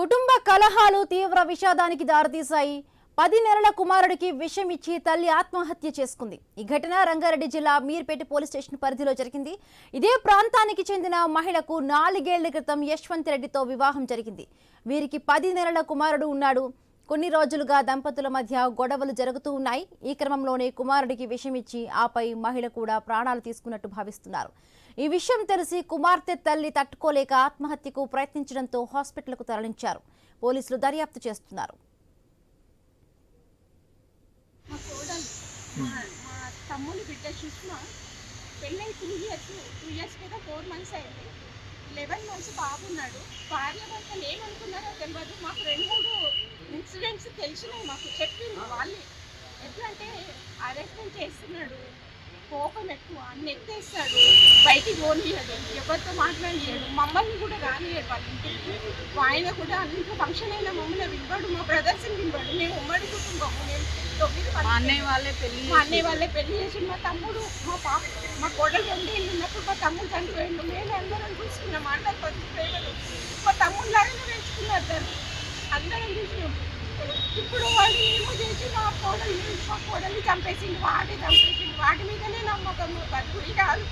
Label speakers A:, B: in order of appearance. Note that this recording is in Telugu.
A: కుటుంబ కలహాలు తీవ్ర విషాదానికి దారితీశాయి. పది నెలల కుమారుడికి విషం ఇచ్చి తల్లి ఆత్మహత్య చేసుకుంది. ఈ ఘటన రంగారెడ్డి జిల్లా మీర్పేట పోలీస్ స్టేషన్ పరిధిలో జరిగింది. ఇదే ప్రాంతానికి చెందిన మహిళకు నాలుగేళ్ళ క్రితం యశ్వంత్ రెడ్డితో వివాహం జరిగింది. వీరికి పది నెలల కుమారుడు ఉన్నాడు. కొన్ని రోజులుగా దంపతుల మధ్య గొడవలు జరుగుతూ ఉన్నాయి. ఈ క్రమంలోనే కుమారుడికి విషమిచ్చి ఆపై మహిళ కూడా ప్రాణాలు తీసుకున్నట్టు భావిస్తున్నారు. ఈ విషయం తెలిసి కుమార్తె తల్లి తట్టుకోలేక ఆత్మహత్యకు ప్రయత్నించడంతో హాస్పిటల్కు తరలించారు. పోలీసులు దర్యాప్తు చేస్తున్నారు.
B: తమ్ముని బిడ్డ సుష్మా పెళ్ళై టూ ఇయర్స్ టూ ఇయర్స్ మీద ఫోర్ మంత్స్ అయింది. లెవెన్ మంత్స్ బాగున్నాడు. భార్య భర్త ఏమనుకున్నారో తెలియదు మాకు రెండు మూడు తెలిసినాయి మాకు చెప్పింది వాళ్ళే. ఎట్లా అంటే అరెస్ట్మెంట్ చేస్తున్నాడు. కోపం ఎక్కువ. అన్ని ఎత్తేస్తాడు. బయటికి పోనీయడు. ఎవరితో మాట్లాడియాడు మమ్మల్ని కూడా రానియడు వాళ్ళ ఇంటికి. ఆయన కూడా ఇంట్లో ఫంక్షన్ అయిన మమ్మల్ని వినవాడు మా బ్రదర్స్ని వినవాడు మేము ఉమ్మడి కుటుంబం. మేము తొమ్మిది మంది
C: మా అన్నయ్య వాళ్ళే పెళ్ళి
B: మా అన్నయ్య వాళ్ళే పెళ్ళి చేసి మా తమ్ముడు మా పాప మా కోడలు రెండేళ్ళు ఉన్నప్పుడు మా తమ్ముడు చనిపోయిండు. మేము అందరం చూసుకున్నాం. అందరు పది ప్రేమలు మా తమ్ముడు లాగానే పెంచుకున్నారు దాన్ని అందరం చూసినాం ఇప్పుడు వాళ్ళు ఏమో చేసి మా కోడలు మా కోడల్ని చంపేసిండు వాడి చంపేసింది వాటి మీదనే నమ్మకం బతుకుడి కాదు.